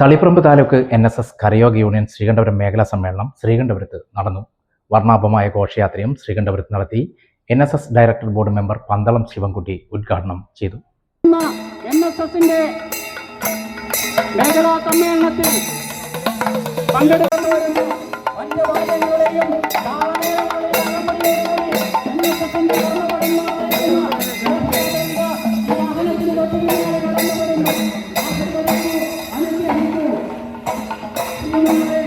Taliparamba taluk N S S Karayoga union Sreekandapuram മേഖലാ സമ്മേളനം ശ്രീകണ്ഠപുരത്ത് നടന്നു. വർണാഭമായ ഘോഷയാത്രയും ശ്രീകണ്ഠപുരത്ത് നടത്തി. N S S director board member Pandalam Sivankutty ഉദ്ഘാടനം ചെയ്തു. സമ്മേളനത്തിൽ Música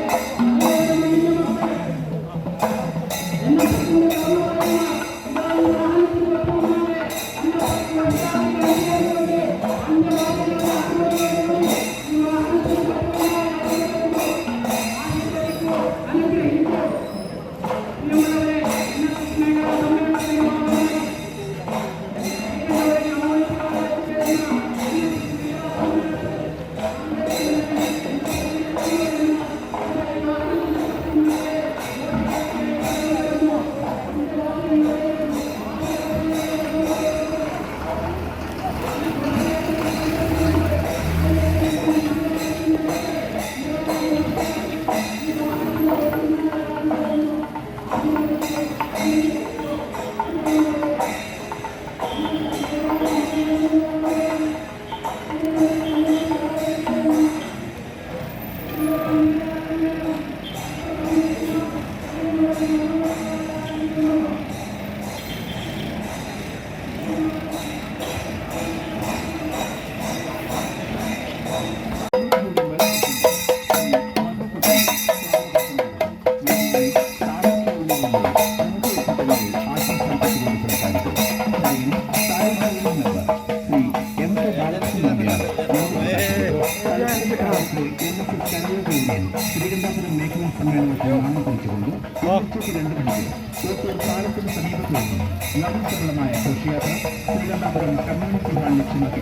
തിരുവനന്തപുരം മേഖലാ സമ്മേളനത്തിൽ നാമം കുറിച്ചുകൊണ്ട് ഉച്ചയ്ക്ക് രണ്ട് മണിക്ക് പുറത്തൂർ പാലത്തിന് സമീപത്ത് നിന്നും വ്യാപകമായ ഘോഷയാത്ര തിരുവനന്തപുരം കമ്മ്യൂണിറ്റി ഹാൾ ലക്ഷ്യമാക്കി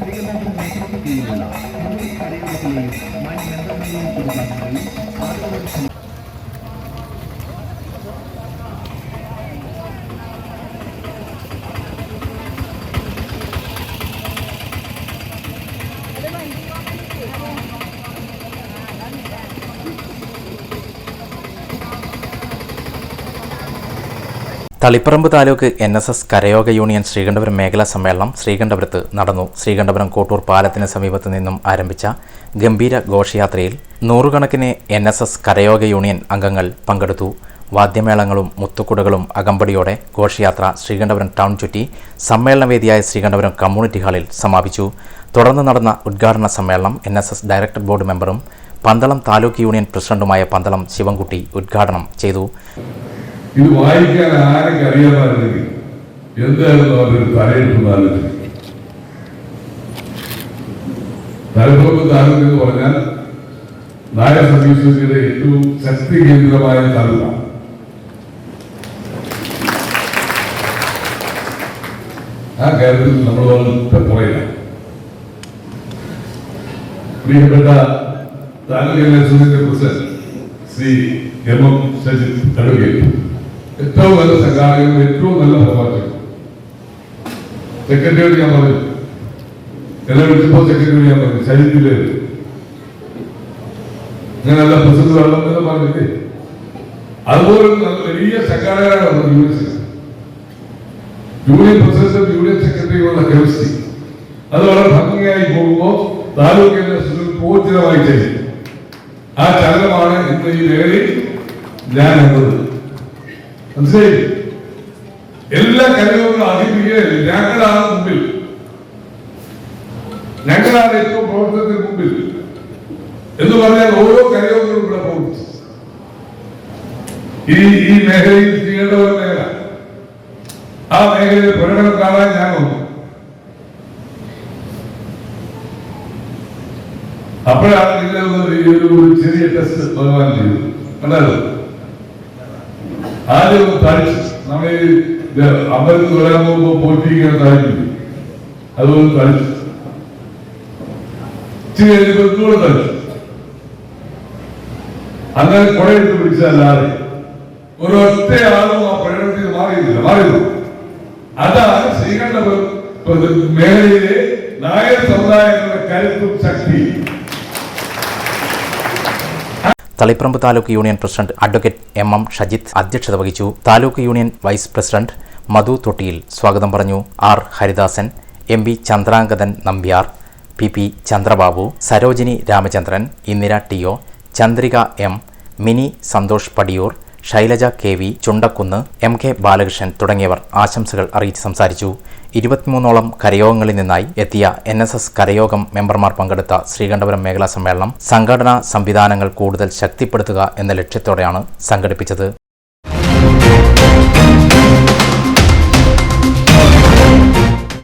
തിരുവനന്തപുരം മേഖലയ്ക്ക് കീഴിലുള്ള മുഴുവൻ കരയോഗത്തിലെയും മാന്യമെമ്പർമാരെയും കുടുംബാംഗങ്ങളെയും ആദരവോടെ Taliparamba taluk N S S Karayoga union Sreekandapuram മേഖലാ സമ്മേളനം ശ്രീകണ്ഠപുരത്ത് നടന്നു. ശ്രീകണ്ഠപുരം കോട്ടൂർ പാലത്തിന് സമീപത്ത് നിന്നും ആരംഭിച്ച ഗംഭീര ഘോഷയാത്രയിൽ നൂറുകണക്കിന് N S S Karayoga union അംഗങ്ങൾ പങ്കെടുത്തു. വാദ്യമേളങ്ങളും മുത്തുക്കുടകളും അകമ്പടിയോടെ ഘോഷയാത്ര ശ്രീകണ്ഠപുരം ടൗൺ ചുറ്റി സമ്മേളനവേദിയായ ശ്രീകണ്ഠപുരം കമ്മ്യൂണിറ്റി ഹാളിൽ സമാപിച്ചു. തുടർന്ന് നടന്ന ഉദ്ഘാടന സമ്മേളനം N S S director board മെമ്പറും പന്തളം താലൂക്ക് യൂണിയൻ പ്രസിഡന്റുമായ പന്തളം ശിവൻകുട്ടി ഉദ്ഘാടനം ചെയ്തു. ഇത് വായിക്കാൻ ആരൊക്കെ അറിയാമായിരുന്നെങ്കിൽ എന്തായിരുന്നു അവരൊരു തലയെടുപ്പ് താലൂക്ക് തലപ്പുറത്ത് താലൂക്ക് എന്ന് പറഞ്ഞാൽ നായ സർവീസുകളുടെ ഏറ്റവും ശക്തി കേന്ദ്രമായ തലമാണ് ആ കാര്യത്തിൽ നമ്മൾ വളരെ പുറയില്ല പ്രിയപ്പെട്ട taluk എലക്ഷന്റെ president Shri M M Sasi advocate ഏറ്റവും നല്ല സംഘാടകരും ഏറ്റവും നല്ല പ്രവർത്തകനും സെക്രട്ടറിയോട് ഞാൻ പറഞ്ഞു. എന്നെ വിളിച്ചപ്പോൾ സെക്രട്ടറി ഞാൻ പറഞ്ഞു ശരീരത്തിൽ ഞാൻ നല്ല വേണം എന്ന് പറഞ്ഞില്ലേ? അതുപോലെ വലിയ സംഘാടകരാണ് യു സെക്രട്ടറി. യൂണിയൻ പ്രസിഡന്റും യൂണിയൻ സെക്രട്ടറിയുമുള്ള കെമിസ്ട്രി. അത് വളരെ ഭംഗിയായി പോകുമ്പോൾ താലൂക്ക് പൂർത്തിതമായി ചെയ്യും ആ ചലനമാണ് ഇന്ന് ഈ വേളയിൽ ഞാൻ എന്നത്. മനസ്സിലായി എല്ലാ കരയോഗങ്ങളും അധികരിക്കുകയല്ല ഞങ്ങളാണ് മുമ്പിൽ. ഞങ്ങളാണ് ഏറ്റവും പ്രവർത്തനത്തിന് മുമ്പിൽ. എന്ന് പറഞ്ഞാൽ ഓരോ കലയോഗങ്ങളും ഇവിടെ പ്രവർത്തിച്ചു. ഈ ഈ മേഖലയിൽ ചെയ്യേണ്ട ഒരു മേഖല. ആ മേഖലയിൽ പ്രകടനം കാണാൻ ഞാൻ വന്നു. അപ്പോഴാണ് ഒരു ഒരു ചെറിയ ടെസ്റ്റ് ഭഗവാൻ ചെയ്തത്. കണ്ടത് ആദ്യം ഒന്ന് തളിച്ചു നമ്മൾ ഈ ഇത് അമ്പലത്തിൽ വരാൻ പോകുമ്പോൾ പോറ്റിങ്ങനെ തളിക്കില്ല അതുപോലെ തളിച്ചു ഇച്ചിരി കഴിഞ്ഞപ്പോൾ ഇതുകൂടെ തളിച്ചു അങ്ങനെ കുടയെടുത്ത് പിടിച്ചല്ലാതെ ഒരൊറ്റ ആളും ആ പ്രകടനത്തിൽ നിന്ന് മാറിയില്ല മാറിയത് അതാണ് ശ്രീകണ്ഠപുരം മേഖലയിലെ നായർ സമുദായങ്ങളുടെ കരുത്തും ശക്തിയും Taliparamba taluk union president advocate M M Shajith അധ്യക്ഷത വഹിച്ചു. Taluk union vice president Madhu Thottiyil സ്വാഗതം പറഞ്ഞു. R Haridasan M P Chandrangathan Nambiar P P Chandrababu Sarojini Ramachandran Indira T O Chandrika M Mini Santhosh Padiyoor Shailaja K V Chundakkunnu M K Balakrishnan തുടങ്ങിയവർ ആശംസകൾ അറിയിച്ച് സംസാരിച്ചു. ഇരുപത്തിമൂന്നോളം കരയോഗങ്ങളിൽ നിന്നായി എത്തിയ N S S കരയോഗം മെമ്പർമാർ പങ്കെടുത്ത ശ്രീകണ്ഠപുരം മേഖലാ സമ്മേളനം സംഘടനാ സംവിധാനങ്ങൾ കൂടുതൽ ശക്തിപ്പെടുത്തുക എന്ന ലക്ഷ്യത്തോടെയാണ് സംഘടിപ്പിച്ചത്.